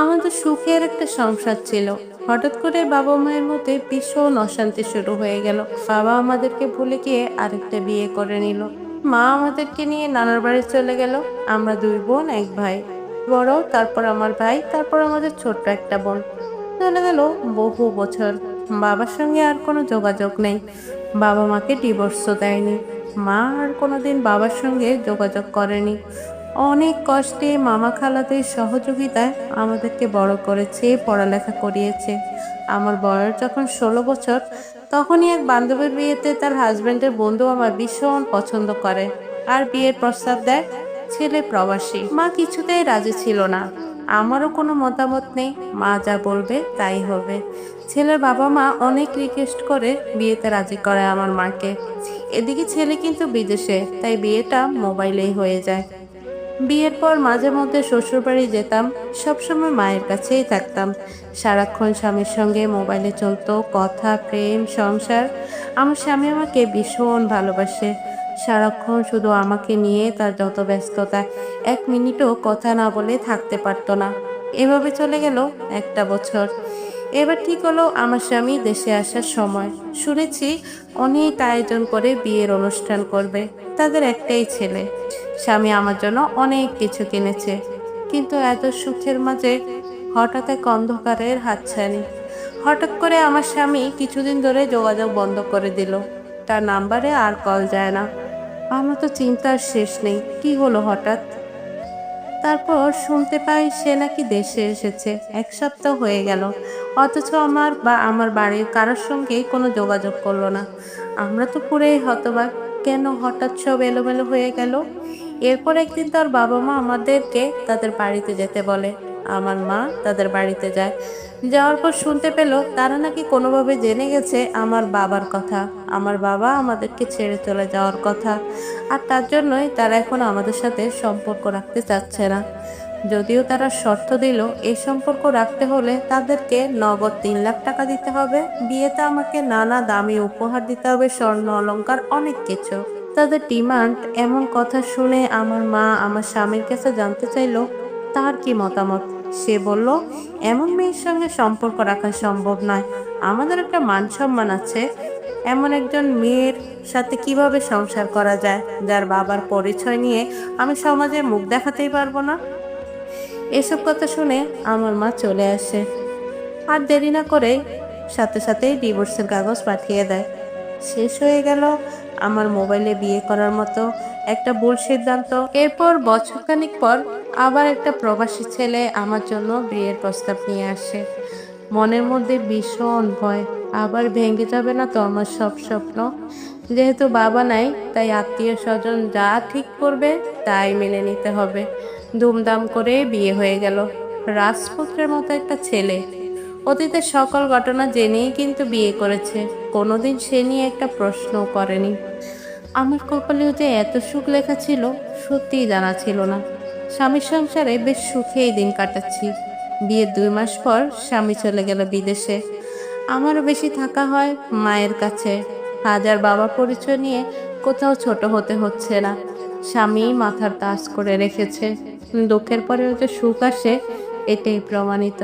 আমাদের সুখের একটা সংসার ছিল। হঠাৎ করে বাবা মায়ের মধ্যে ভীষণ অশান্তি শুরু হয়ে গেল। বাবা আমাদেরকে ভুলে গিয়ে আরেকটা বিয়ে করে নিল। মা আমাদেরকে নিয়ে নানার বাড়ি চলে গেল। আমরা দুই বোন, এক ভাই। বড়, তারপর আমার ভাই, তারপর আমাদের ছোট্ট একটা বোন। চলে গেল বহু বছর। বাবার সঙ্গে আর কোনো যোগাযোগ নেই। বাবা মাকে ডিভোর্সও দেয়নি। মা আর কোনোদিন বাবার সঙ্গে যোগাযোগ করেনি। অনেক কষ্টে মামা খালাদের সহযোগিতায় আমাদেরকে বড় করেছে, পড়ালেখা করিয়েছে। আমার বয়স যখন ষোলো বছর, তখনই এক বান্ধবীর বিয়েতে তার হাজব্যান্ডের বন্ধু আমার ভীষণ পছন্দ করে। আর বিয়ের প্রস্তাব দেয় ছেলে প্রবাসী। মা কিছুতেই রাজি ছিল না। আমারও কোনো মতামত নেই, মা যা বলবে তাই হবে। ছেলের বাবা মা অনেক রিকোয়েস্ট করে বিয়েতে রাজি করে আমার মাকে। এদিকে ছেলে কিন্তু বিদেশে, তাই বিয়েটা মোবাইলেই হয়ে যায়। বিয়ের পর মাঝে মধ্যে শ্বশুরবাড়ি যেতাম, সবসময় মায়ের কাছেই থাকতাম। সারাক্ষণ স্বামীর সঙ্গে মোবাইলে চলতো, কথা, প্রেম, সংসার। আমার স্বামী আমাকে ভীষণ ভালোবাসে। সারাক্ষণ শুধু আমাকে নিয়ে তার যত ব্যস্ততা, এক মিনিটও কথা না বলে থাকতে পারতো না। এভাবে চলে গেল একটা বছর। এবার ঠিক হলো আমার স্বামী দেশে আসার সময়। শুনেছি অনেক আয়োজন করে বিয়ের অনুষ্ঠান করবে। তাদের একটাই ছেলে। স্বামী আমার জন্য অনেক কিছু কিনেছে, কিন্তু এত সুখের মাঝে হঠাৎ এক অন্ধকারের হাতছানি। হঠাৎ করে আমার স্বামী কিছুদিন ধরে যোগাযোগ বন্ধ করে দিল। তার নাম্বারে আর কল যায় না। আমার তো চিন্তার শেষ নেই, কি হলো হঠাৎ? তারপর শুনতে পাই সে নাকি দেশে এসেছে। এক সপ্তাহ হয়ে গেল, অথচ আমার বা আমার বাড়ির কারোর সঙ্গেই কোনো যোগাযোগ করল না। আমরা তো পুরেই হতবাক। কেন হঠাৎ সব এলোমেলো হয়ে গেল? এরপর একদিন তার বাবা মা আমাদেরকে তাদের বাড়িতে যেতে বলে। আমার মা তাদের বাড়িতে যায়। যাওয়ার পর শুনতে পেল তারা নাকি কোনোভাবে জেনে গেছে আমার বাবার কথা। আমার বাবা আমাদেরকে ছেড়ে চলে যাওয়ার কথা। আর তার জন্যই তারা এখন আমাদের সাথে সম্পর্ক রাখতে চাচ্ছে না। যদিও তারা শর্ত দিল এই সম্পর্ক রাখতে হলে তাদেরকে নগদ তিন লাখ টাকা দিতে হবে। বিয়েতে আমাকে নানা দামি উপহার দিতে হবে, স্বর্ণ, অলঙ্কার, অনেক কিছু। তাদের ডিমান্ড এমন কথা শুনে আমার মা আমার স্বামীর কাছে জানতে চাইলো, তার কি মতামত? সে বলল, এমন মেয়ের সঙ্গে সম্পর্ক রাখা সম্ভব নয়। আমাদের একটা মান সম্মান আছে। এমন একজন মেয়ের সাথে কীভাবে সংসার করা যায়, যার বাবার পরিচয় নিয়ে আমি সমাজে মুখ দেখাতেই পারব না? এসব কথা শুনে আমার মা চলে আসে। আর দেরি না করে সাথে সাথেই ডিভোর্সের কাগজ পাঠিয়ে দেয়। শেষ হয়ে গেল আমার মোবাইলে বিয়ে করার মতো একটা ভুল সিদ্ধান্ত। এরপর বছরখানিক পর আবার একটা প্রবাসী ছেলে আমার জন্য বিয়ের প্রস্তাব নিয়ে আসে। মনের মধ্যে ভীষণ ভয়। আবার ভেঙে যাবে না তো আমার সব স্বপ্ন? যেহেতু বাবা নাই, তাই আত্মীয় স্বজন যা ঠিক করবে, তাই মেনে নিতে হবে। ধুমধাম করে বিয়ে হয়ে গেল। রাজপুত্রের মতো একটা ছেলে। অতীতের সকল ঘটনা জেনেই কিন্তু বিয়ে করেছে। কোনোদিন সে নিয়ে একটা প্রশ্নও করেনি। আমার কপালেও যে এত সুখ লেখা ছিল, সত্যিই জানা ছিল না। স্বামীর সংসারে বেশ সুখেই দিন কাটাচ্ছি। বিয়ের দুই মাস পর স্বামী চলে গেল বিদেশে। আমারও বেশি থাকা হয় মায়ের কাছে। হাজার বাবা পরিচয় নিয়ে কোথাও ছোট হতে হচ্ছে না। স্বামী মাথার তাস করে রেখেছে। দুঃখের পরেও যে সুখ আসে, এটাই প্রমাণিত।